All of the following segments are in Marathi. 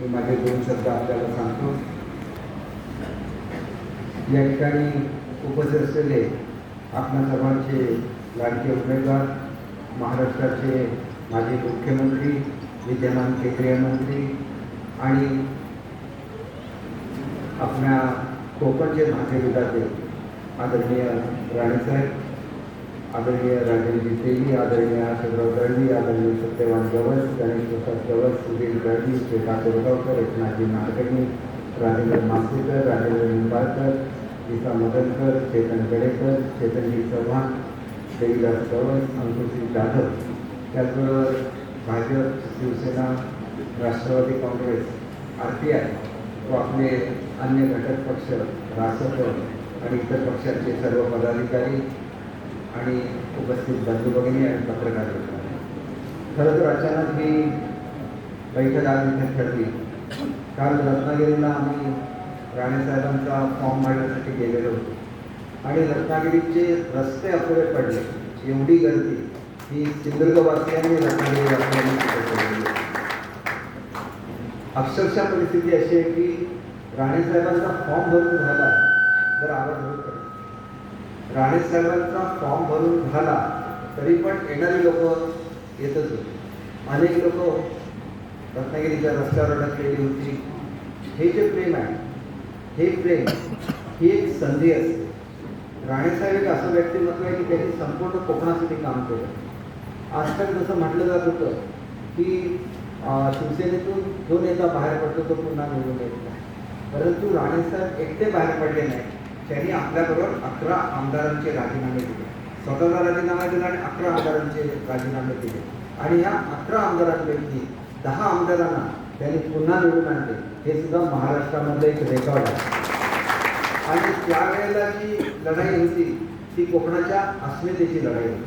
मी माझे दोन शब्द आपल्याला सांगतो. या ठिकाणी उपस्थित असलेले आपल्या सर्वांचे लाडके उमेदवार महाराष्ट्राचे माजी मुख्यमंत्री विद्यमान केंद्रीय मंत्री आणि आपल्या कोकणचे माझे विधाते आदरणीय राणेसाहेब आदरणीय राजेंद्र तेली आदरणीय आशुराव दळवी आदरणीय सत्यवान गवस गणेश प्रसाद गवस सुधीर दळवी श्वेता कोरगावकर एकनाथजी नाडकर्णी राजेंद्र मासेकर राजेंद्र निंबाळकर गीता मदनकर चेतन गडेकर चेतनजी चव्हाण देवीदास गवस अंकुशजी जाधव. त्याचबरोबर Bhajap Shiv Sena Rashtrawadi Congress R P I व आपले अन्य घटक पक्ष रासप आणि इतर पक्षाचे सर्व पदाधिकारी आणि उपस्थित बंधू भगिनी आणि पत्रकार मित्रांनो. खरं तर अचानक ही बैठक आज इथे ठरली. काल रत्नागिरीला आम्ही राणेसाहेबांचा फॉर्म भरण्यासाठी गेलेलो होतो. आणि रत्नागिरीचे रस्ते अपुरे पडले. एवढी गर्दी. ही सिंधुदुर्गवासियांनी रत्नागिरी अक्षरशः परिस्थिती अशी आहे की राणेसाहेबांचा फॉर्म भरून झाला तर आवाज होत राणे राणेसाहेबांचा फॉर्म भरून झाला तरी पण येणारी लोक येतच होते. अनेक लोक रत्नागिरीच्या रस्त्यावर अडकलेली होती. हे जे प्रेम आहे हे प्रेम ही एक संधी असते. राणेसाहेब एक असं व्यक्तिमत्व आहे की त्यांनी संपूर्ण कोकणासाठी काम केलं. आजकाल जसं म्हटलं जात होतं की शिवसेनेतून जो नेता बाहेर पडतो तो पुन्हा निवडून येत नाही. परंतु राणेसाहेब एकटे बाहेर पडले नाही त्यांनी आपल्याबरोबर अकरा आमदारांचे राजीनामे दिले. स्वतःचा राजीनामा दिला आणि अकरा आमदारांचे राजीनामे दिले. आणि या अकरा आमदारांपैकी दहा आमदारांना त्यांनी पुन्हा निवडून आणले. हे सुद्धा महाराष्ट्रामधलं एक रेकॉर्ड आहे. आणि त्यावेळेला जी लढाई होती ती कोकणाच्या अस्मितेची लढाई होती.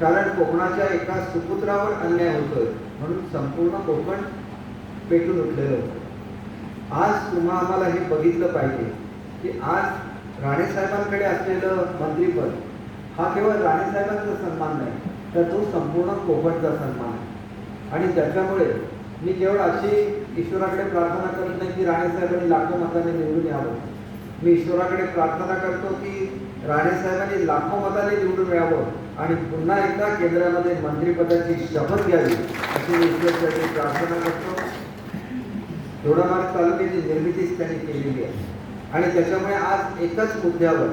कारण कोकणाच्या एका सुपुत्रावर अन्याय होतोय म्हणून संपूर्ण कोकण पेटून उठलेलं होतं. आज तुम्हा आम्हाला हे बघितलं पाहिजे की आज राणेसाहेबांकडे असलेलं मंत्रीपद हा केवळ राणेसाहेबांचा सन्मान नाही तर तो संपूर्ण कोकणचा सन्मान आहे. आणि त्याच्यामुळे मी केवळ अशी ईश्वराकडे प्रार्थना करत नाही की राणेसाहेबांनी लाखो मताने निवडून यावं. मी ईश्वराकडे प्रार्थना करतो की राणेसाहेबांनी लाखो मताने निवडून यावं आणि पुन्हा एकदा केंद्रामध्ये मंत्रिपदाची शपथ घ्यावी अशी मी ईश्वरसाठी प्रार्थना करतो. दोडामार्ग तालुक्याची निर्मितीच त्यांनी केलेली आहे. आणि त्याच्यामुळे आज एकाच मुद्द्यावर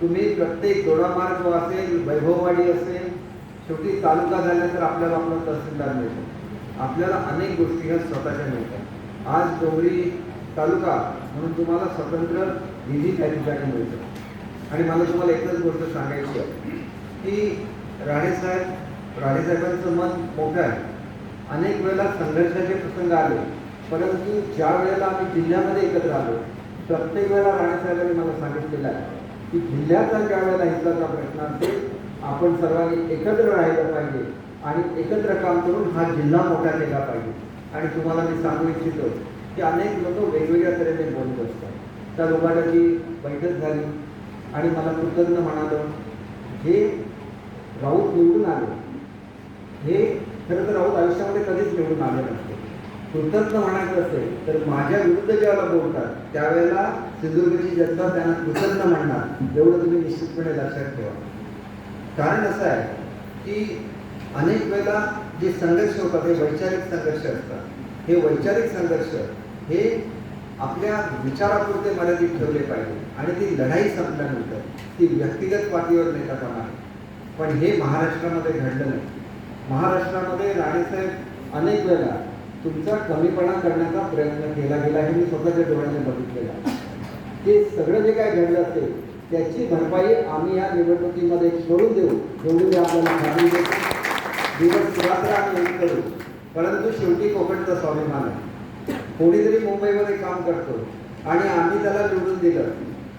तुम्ही प्रत्येक दोडामार्ग असेल वैभववाडी असेल शेवटी तालुका झाल्यानंतर आपल्याला आपला तहसीलदार मिळतो. आपल्याला अनेक गोष्टी ह्या स्वतःच्या मिळतात. आज डोंगरी तालुका म्हणून तुम्हाला स्वतंत्र निधी त्या ठिकाणी मिळतो. आणि मला तुम्हाला एकच गोष्ट सांगायची आहे की राणेसाहेब राणेसाहेबांचं मन मोठं आहे. अनेक वेळेला संघर्षाचे प्रसंग आले परंतु ज्या वेळेला आम्ही जिल्ह्यामध्ये एकत्र आलो प्रत्येक वेळेला राणेसाहेबांनी मला सांगितलेलं आहे की जिल्ह्याचा ज्या वेळेला हिताचा प्रश्न असेल आपण सर्वांनी एकत्र राहिलं पाहिजे आणि एकत्र काम करून हा जिल्हा मोठा केला पाहिजे. आणि तुम्हाला मी सांगू इच्छितो की अनेक लोक वेगवेगळ्या तऱ्हेने बोलत असतात. त्या लोकांची बैठक झाली आणि मला कृतज्ञ म्हणालं हे राऊत निवडून आले. हे खरं तर राऊत आयुष्यामध्ये कधीच निवडून आले नसते. कृतज्ञ म्हणायचं असेल तर माझ्या विरुद्ध ज्यावेळेला बोलतात त्यावेळेला सिंधुदुर्गची जनता त्यांना कृतज्ञ म्हणणार एवढं तुम्ही निश्चितपणे लक्षात ठेवा. कारण असं आहे की अनेक वेळेला जे संघर्ष होतात हे वैचारिक संघर्ष असतात. हे वैचारिक संघर्ष हे आपल्या विचारापुरते मर्यादित ठेवले पाहिजे आणि ती लढाई संपल्यानंतर ती व्यक्तिगत पातळीवर नेता कामा पण हे महाराष्ट्रामध्ये घडलं नाही. महाराष्ट्रामध्ये राणेसाहेब अनेक वेळा तुमचा कमीपणा करण्याचा प्रयत्न केला गेला हे मी स्वतःच्या डोळ्याने बघितलेलं आहे. ते सगळं जे काय घडलं असेल त्याची भरपाई आम्ही या निवडणुकीमध्ये करून देऊ एवढी मी आपल्याला दिवस रात्र आम्ही करू परंतु शेवटी कोकणचा स्वाभिमान आहे. कोणीतरी मुंबईमध्ये काम करतो आणि आम्ही त्याला निवडून दिलं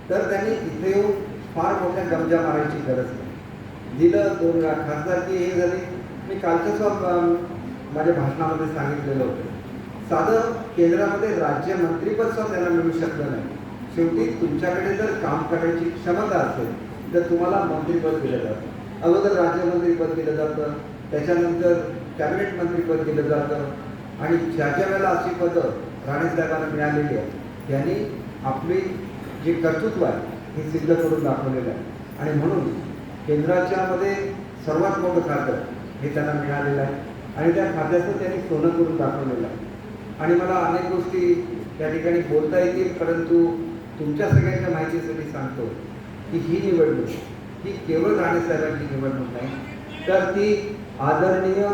तर त्यांनी इथे येऊन फार मोठ्या गमजा मारायची गरज नाही. दिलं दोन वेळा खासदारकी हे झाली. मी कालच्या माझ्या भाषणामध्ये सांगितलेलं होतं. साधं केंद्रामध्ये राज्यमंत्रीपद सुद्धा त्यांना मिळू शकलं नाही. शेवटी तुमच्याकडे जर काम करण्याची क्षमता असेल तर तुम्हाला मंत्रीपद दिलं जातं. अगोदर राज्यमंत्रीपद दिलं जातं त्याच्यानंतर कॅबिनेट मंत्रीपद दिलं जातं आणि ज्या ज्या वेळेला अशी पदं राणेसाहेबांना मिळालेली आहे त्यांनी आपली जे कर्तृत्व आहे हे सिद्ध करून दाखवलेलं आहे. आणि म्हणून केंद्राच्यामध्ये सर्वात मोठं खातं हे त्यांना मिळालेलं आहे. आणि त्या खात्याचं त्यांनी सोनं करून दाखवलेलं आहे. आणि मला अनेक गोष्टी त्या ठिकाणी बोलता येतील परंतु तुमच्या सगळ्यांच्या माहितीसाठी सांगतो की ही निवडणूक ही केवळ राणेसाहेबांची निवडणूक नाही तर ती आदरणीय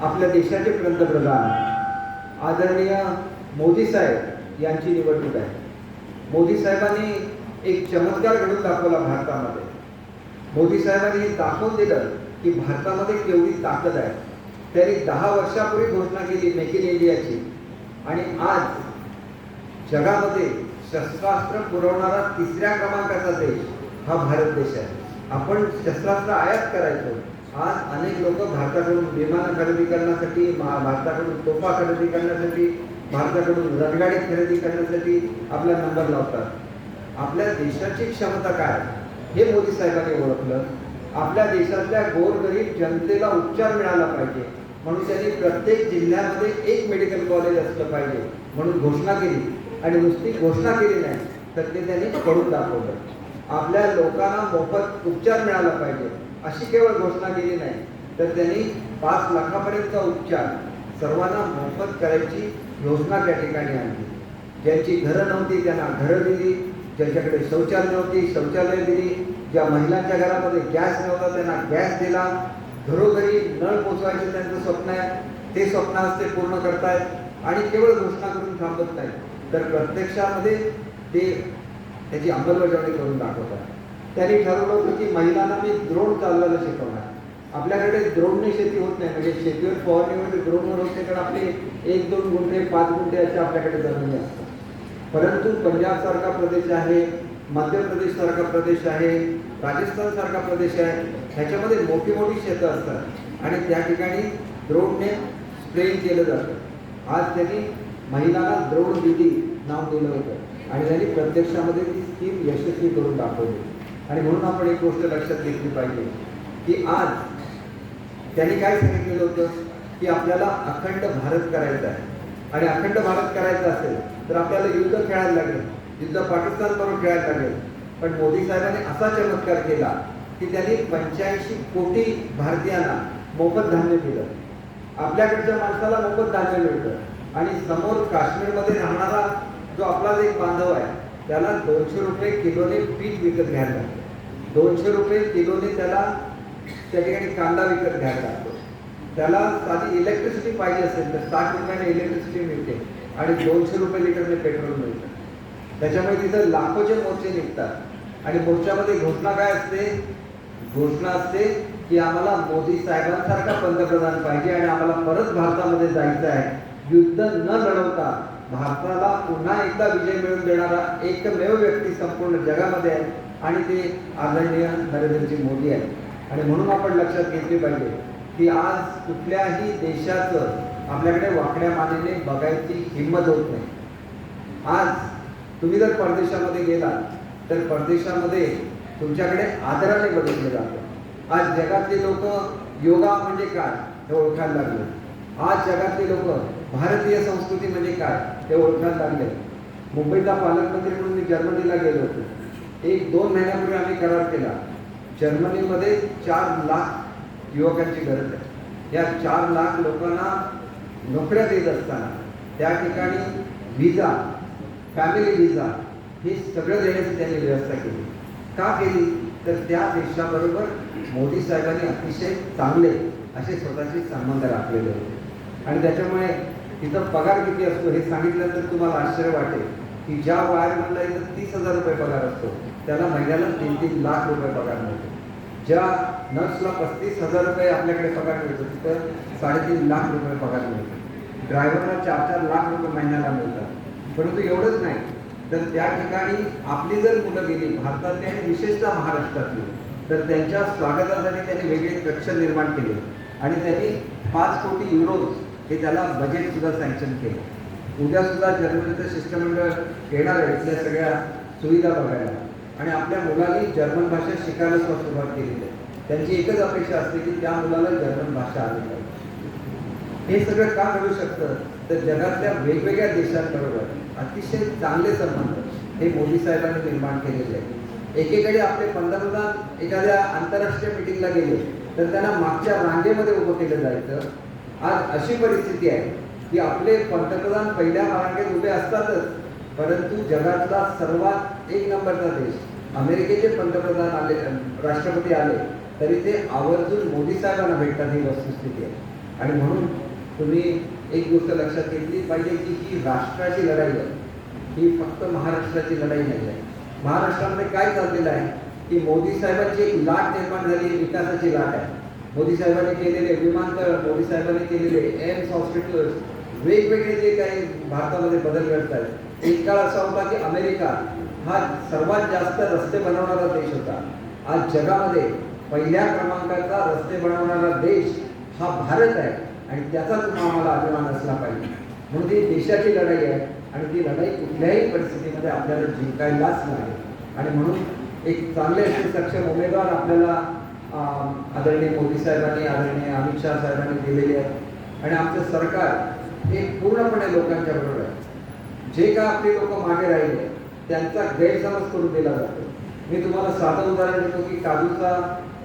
आपल्या देशाचे पंतप्रधान आदरणीय मोदी साहेब यांची निवडणूक आहे. मोदी साहेबांनी एक चमत्कार घडून दाखवला भारतामध्ये. मोदी साहेबांनी हे दाखवून दिलं की भारतामध्ये केवढी ताकद आहे. त्यांनी दहा वर्षापूर्वी घोषणा केली मेक इन इंडियाची आणि आज जगामध्ये शस्त्रास्त्र पुरवणारा तिसऱ्या क्रमांकाचा देश हा भारत देश आहे. आपण शस्त्रास्त्र आयात करायचो. आज अनेक लोक भारताकडून विमानं खरेदी करण्यासाठी भारताकडून तोफा खरेदी करण्यासाठी भारताकडून रणगाडी खरेदी करण्यासाठी आपला नंबर लावतात. आपल्या देशाची क्षमता काय? हे मोदी साहेबांनी ओळखलं. आपल्या देशातल्या गोरगरीब जनतेला उपचार मिळाला पाहिजे. म्हणून त्यांनी प्रत्येक जिल्ह्यामध्ये एक मेडिकल कॉलेज असलं पाहिजे म्हणून घोषणा केली. आणि नुसती घोषणा केली नाही तर ते त्यांनी करून दाखवलं. आपल्या लोकांना मोफत उपचार मिळाला पाहिजे अशी केवळ घोषणा केली नाही. तर त्यांनी पाच लाखापर्यंतचा उपचार सर्वांना मोफत करायची योजना त्या ठिकाणी आणली. ज्यांची घरं नव्हती त्यांना घरं दिली ज्यांच्याकडे शौचालय नव्हती शौचालय दिली ज्या महिलांच्या घरामध्ये गॅस नव्हता त्यांना गॅस दिला घरोघरी नळ पोचवायचे त्यांचं स्वप्न आहे ते स्वप्न आज ते पूर्ण करतायत आणि केवळ घोषणा करून थांबत नाही तर प्रत्यक्षामध्ये ते त्याची अंमलबजावणी करून दाखवतात. त्यांनी ठरवलं होतं की महिलांना मी द्रोण चालवायला शिकवणार. आपल्याकडे द्रोणने शेती होत नाही म्हणजे शेतीवर फवारणीमध्ये द्रोणवर होते कारण आपले एक दोन गुंठे पाच गुंठे असे आपल्याकडे जमिनी असतात. परंतु पंजाबसारखा प्रदेश आहे मध्य प्रदेश सारखा प्रदेश आहे राजस्थान सारखा प्रदेश आहे ह्याच्यामध्ये मोठी मोठी शेतं असतात. आणि त्या ठिकाणी द्रोडने स्प्रे केलं जातं. आज त्यांनी महिलांना द्रोण दिदी नाव दिलं होतं. आणि त्यांनी प्रत्यक्षामध्ये ती स्कीम यशस्वी करून दाखवली. आणि म्हणून आपण एक गोष्ट लक्षात घेतली पाहिजे की आज त्यांनी काय सांगितलेलं होतं की आपल्याला अखंड भारत करायचा आहे. आणि अखंड भारत करायचा असेल तर आपल्याला युद्ध खेळायला लागेल. तिथं पाकिस्तान बरोबर खेळायला लागेल. पण मोदी साहेबांनी असा चमत्कार केला की त्यांनी पंच्याऐंशी कोटी भारतीयांना मोफत धान्य दिलं. आपल्याकडच्या माणसाला मोफत धान्य मिळतं. आणि समोर काश्मीरमध्ये राहणारा जो आपला एक बांधव आहे त्याला दोनशे रुपये किलोने पीठ विकत घ्यायला लागतं. दोनशे रुपये किलोने त्याला त्या ठिकाणी कांदा विकत घ्यायला लागतो. त्याला साधी इलेक्ट्रिसिटी पाहिजे असेल तर साठ रुपयाने इलेक्ट्रिसिटी मिळते आणि दोनशे रुपये लिटरने पेट्रोल मिळतं. त्याच्यामुळे तिथं लाखोचे मोर्चे निघतात. आणि मोर्चामध्ये घोषणा काय असते? घोषणा असते की आम्हाला मोदी साहेबांसारखा पंतप्रधान पाहिजे आणि आम्हाला परत भारतामध्ये जायचं आहे. युद्ध न लढवता भारताला पुन्हा एकदा विजय मिळवून देणारा एकमेव व्यक्ती संपूर्ण जगामध्ये आहे आणि ते आदरणीय नरेंद्रजी मोदी आहे आणि म्हणून आपण लक्षात घेतले पाहिजे की आज कुठल्याही देशाचं आपल्याकडे वाकड्या मानेने बघायची हिंमत होत नाही. आज तुम्ही जर परदेशामध्ये गेलात तर परदेशामध्ये तुमच्याकडे आदराने बघितलं जातं. आज जगातले लोक योगा म्हणजे काय हे ओळखायला लागले. आज जगातले लोक भारतीय संस्कृती म्हणजे काय ते ओळखायला लागले. मुंबईचा पालकमंत्री म्हणून मी जर्मनीला गेलो होतो. एक दोन महिन्यापूर्वी आम्ही करार केला. जर्मनीमध्ये चार लाख युवकांची गरज आहे. या चार लाख लोकांना नोकऱ्या देत असताना त्या ठिकाणी व्हिजा फॅमिली व्हिजा हे सगळं देण्याची त्यांनी व्यवस्था केली. का केली? तर त्या देशाबरोबर मोदी साहेबांनी अतिशय चांगले असे स्वतःचे संबंध राखलेले होते. आणि त्याच्यामुळे तिथं पगार किती असतो हे तर तुम्हाला आश्चर्य वाटेल की ज्या वायरमॅनला इथं तीस हजार रुपये पगार असतो त्याला महिन्याला तीन तीन लाख रुपये पगार मिळतो. ज्या नर्सला पस्तीस हजार रुपये आपल्याकडे पगार मिळतो तिथं साडेतीन लाख रुपये पगार मिळतो. ड्रायव्हरला चार चार लाख रुपये महिन्याला मिळतात. परंतु एवढंच नाही. तर त्या ठिकाणी आपली जर मुलं गेली भारतातली आणि विशेषतः महाराष्ट्रातली तर त्यांच्या स्वागतासाठी त्यांनी वेगळे कक्ष निर्माण केले. आणि त्यांनी पाच कोटी युरोज हे त्याला बजेट सुद्धा सँक्शन केलं. उद्या सुद्धा जर्मनीचं शिष्टमंडळ येणार आहे इथल्या सगळ्या सुविधा बघायला. आणि आपल्या मुलांनी जर्मन भाषा शिकायला सुरुवात केलेली आहे. त्यांची एकच अपेक्षा असते की त्या मुलाला जर्मन भाषा आली पाहिजे. हे सगळं का घडू शकतं? तर जगातल्या वेगवेगळ्या देशांबरोबर अतिशय चांगले संबंध हे मोदी साहेबांनी निर्माण केलेले आहेत. एकीकडे आपले पंतप्रधान एखाद्या आंतरराष्ट्रीय मिटिंगला गेले तर त्यांना मागच्या रांगेमध्ये उभं केलं जायचं. आज अशी परिस्थिती आहे की आपले पंतप्रधान पहिल्या रांगेत उभे असतातच परंतु जगातला सर्वात एक नंबरचा देश अमेरिकेचे पंतप्रधान आले राष्ट्रपती आले तरी ते आवर्जून मोदी साहेबांना भेटतात ही वस्तुस्थिती आहे. आणि म्हणून तुम्ही एक गोष्ट लक्षात घेतली पाहिजे की ही राष्ट्राची लढाई आहे. ही फक्त महाराष्ट्राची लढाई नाही आहे. महाराष्ट्रामध्ये काय चाललेलं आहे? की मोदी साहेबांची एक लाट निर्माण झाली विकासाची लाट आहे. मोदी साहेबांनी केलेले विमानतळ मोदी साहेबांनी केलेले एम्स हॉस्पिटल्स वेगवेगळे जे काही भारतामध्ये बदल घडत आहेत. एक काळ असा होता की अमेरिका हा सर्वात जास्त रस्ते बनवणारा देश होता. आज जगामध्ये पहिल्या क्रमांकाचा रस्ते बनवणारा देश हा भारत आहे. आणि त्याचाच आम्हाला अभिमान असला पाहिजे. म्हणून ती देशाची लढाई आहे आणि ती लढाई कुठल्याही परिस्थितीमध्ये आपल्याला जिंकायलाच नाही. आणि म्हणून एक चांगले असे सक्षम उमेदवार आपल्याला आदरणीय मोदी साहेबांनी आदरणीय अमित शाह साहेबांनी दिलेले आहेत. आणि आमचं सरकार हे पूर्णपणे लोकांच्या बरोबर आहे. जे का आपले लोक मागे राहिले त्यांचा गैरसमज करून दिला जातो. मी तुम्हाला साधं उदाहरण देतो की काजूचा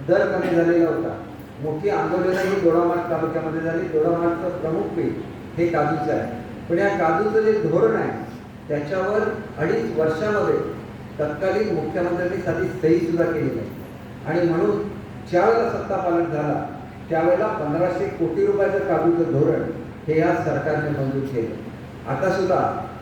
दर कमी झालेला होता. मोठी आंदोलनं ही दोडामार्ग तालुक्यामध्ये झाली. दोडामार्गचं प्रमुख पीक हे काजूचं आहे. पण या काजूचं जे धोरण आहे त्याच्यावर अडीच वर्षामध्ये तत्कालीन मुख्यमंत्र्यांनी साधी सही सुद्धा केली नाही. आणि म्हणून ज्यावेळेला सत्ता पालन झाला त्यावेळेला पंधराशे कोटी रुपयाचं काजूचं धोरण हे या सरकारने मंजूर केलं. आता सुद्धा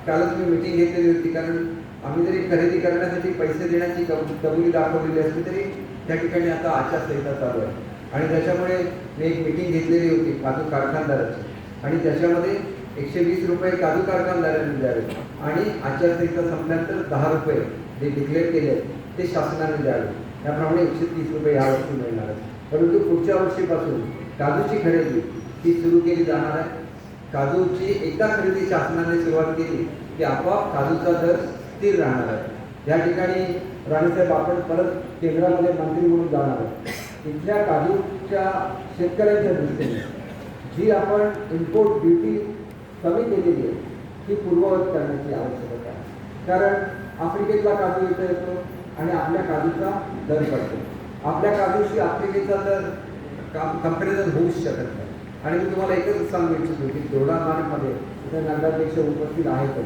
कालच मी मिटिंग घेतलेली होती कारण आम्ही जरी खरेदी करण्यासाठी पैसे देण्याची कबुली दाखवलेली असली तरी त्या ठिकाणी आता आचारसंहिता चालू आहे. आणि त्याच्यामुळे मी एक मिटिंग घेतलेली होती काजू कारखानदाराची. आणि त्याच्यामध्ये एकशे वीस रुपये काजू कारखानदारांनी द्यावे. आणि आचारसंहिता संपल्यानंतर दहा रुपये जे डिक्लेअर केले आहेत, ते शासनाने द्यावे. त्याप्रमाणे एकशे तीस रुपये यावर्षी मिळणार आहेत. परंतु पुढच्या वर्षीपासून काजूची खरेदी ही सुरू केली जाणार आहे. काजूची एकदा खरेदी शासनाने सुरुवात केली की आपोआप काजूचा दर स्थिर राहणार आहे. या ठिकाणी राणीसाहेब आपण परत केंद्रामध्ये मंत्री म्हणून जाणार आहे इथल्या काजूच्या शेतकऱ्यांच्या दृष्टीने जी आपण इम्पोर्ट ड्युटी कमी केलेली आहे ती पूर्ववत करण्याची आवश्यकता आहे. कारण आफ्रिकेतला काजू इथं येतो आणि आपल्या काजूचा दर पडतो. आपल्या काजूशी आफ्रिकेचा दर कंपॅरिझन होऊच शकत नाही. आणि मी तुम्हाला एकच सांगू इच्छितो की जोडा मार्गमध्ये इथं नगराध्यक्ष उपस्थित आहेत.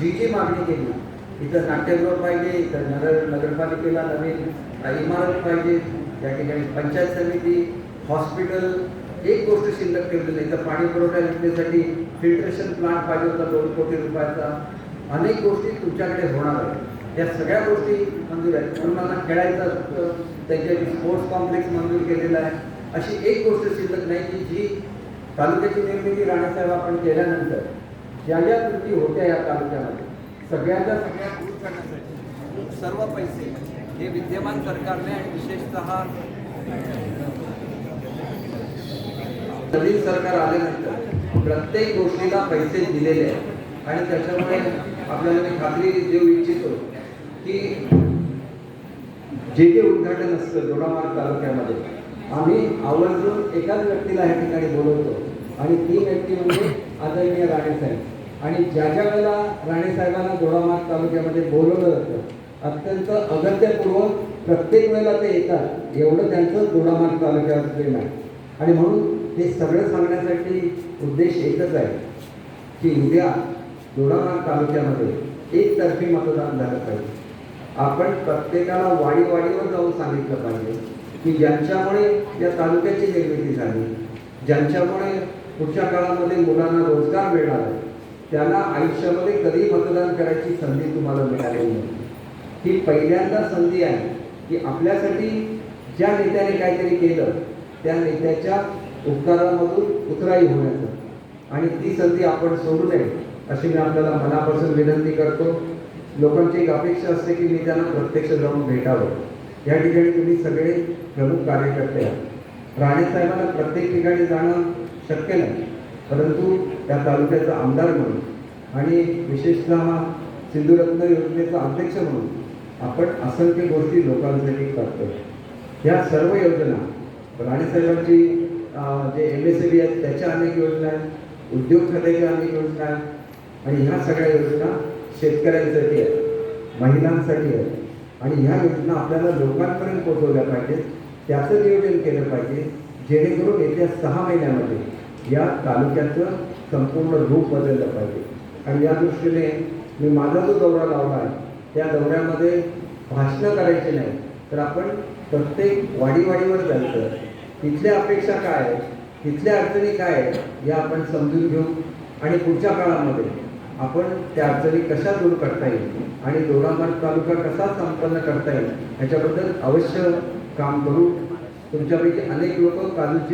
जी जी मागणी केली इथं नाट्यगृह पाहिजे इथं नगर नगरपालिकेला नवीन इमारत पाहिजे या ठिकाणी पंचायत समिती हॉस्पिटल एक गोष्ट शिल्लक ठेवलेली आहे. तर पाणी पुरवठा योजनेसाठी फिल्ट्रेशन प्लांट पाहिजे होता दोन कोटी रुपयाचा. अनेक गोष्टी तुमच्याकडे होणार आहेत. या सगळ्या गोष्टी मंजूर आहेत. म्हणून मला खेळायचं असतं. त्याच्यासाठी स्पोर्ट्स कॉम्प्लेक्स मंजूर केलेला आहे. अशी एक गोष्ट शिल्लक नाही की जी तालुक्याची निर्मिती राणेसाहेब आपण केल्यानंतर ज्या ज्या कृती होत्या या तालुक्यामध्ये सगळ्याच्या सगळ्या दूर करण्यासाठी सर्व पैसे हे विद्यमान सरकारने आणि विशेषतः नवीन सरकार आल्यानंतर प्रत्येक गोष्टीला पैसे दिलेले आहेत. आणि त्याच्यामुळे आपल्याला मी खात्री देऊ इच्छितो की जे जे उद्घाटन असतं दोडामार्ग तालुक्यामध्ये आम्ही आवर्जून एकाच व्यक्तीला ह्या ठिकाणी बोलवतो. आणि ती व्यक्ती म्हणजे आदरणीय राणेसाहेब. आणि ज्या ज्या वेळेला राणेसाहेबांना दोडामार्ग तालुक्यामध्ये बोलवलं जातं अत्यंत अगत्यपूर्वक प्रत्येक वेळेला ते येतात. एवढं त्यांचं दोडामार्ग तालुक्यावर प्रेम आहे आणि म्हणून हे सगळं सांगण्यासाठी उद्देश एकच आहे की उद्या दोडामार्ग तालुक्यामध्ये एकतर्फी मतदान झालं पाहिजे. आपण प्रत्येकाला वाडी वाडीवर जाऊन सांगितलं पाहिजे की ज्यांच्यामुळे या तालुक्याची निर्मिती झाली ज्यांच्यामुळे पुढच्या काळामध्ये मुलांना रोजगार मिळणार त्यांना आयुष्यामध्ये कधी मतदान करायची संधी तुम्हाला मिळालेली नाही. ही पहिल्यांदा संधी आहे की आपल्यासाठी ज्या नेत्याने काहीतरी केलं त्या नेत्याच्या उपकारामधून उतराई होण्याचं. आणि ती संधी आपण सोडू नये अशी मी आपल्याला मनापासून विनंती करतो. लोकांची एक अपेक्षा असते की मी त्यांना प्रत्यक्ष जाऊन भेटावं. या ठिकाणी तुम्ही सगळे प्रमुख कार्यकर्ते आहात. राणेसाहेबांना प्रत्येक ठिकाणी जाणं शक्य नाही परंतु त्या तालुक्याचा आमदार म्हणून आणि विशेषतः सिंधुरत्न योजनेचा अध्यक्ष म्हणून आपण असंख्य गोष्टी लोकांसाठी करतो ह्या सर्व योजना राणेसाहेबांची जे एम एस बी आहेत त्याच्या अनेक योजना आहेत उद्योग खात्याच्या अनेक योजना आहेत आणि ह्या सगळ्या योजना शेतकऱ्यांसाठी आहेत महिलांसाठी आहेत. आणि ह्या योजना आपल्याला लोकांपर्यंत पोहोचवल्या पाहिजेत. त्याचं नियोजन केलं पाहिजे जेणेकरून येत्या सहा महिन्यामध्ये या तालुक्याचं संपूर्ण रूप बदललं पाहिजे. आणि या दृष्टीने मी माझा जो दौरा लावला आहे त्या दौऱ्यामध्ये भाषणं करायची नाही तर आपण प्रत्येक वाडीवाडीवर जायचं. तिथल्या अपेक्षा काय आहेत? तिथल्या अडचणी काय आहेत? या आपण समजून घेऊ. आणि पुढच्या काळामध्ये आपण त्या अडचणी कशा दूर करता येईल? आणि दोडामार्ग तालुका कसा संपन्न करता येईल? ह्याच्याबद्दल अवश्य काम करू. तुमच्यापैकी अनेक लोक काजूची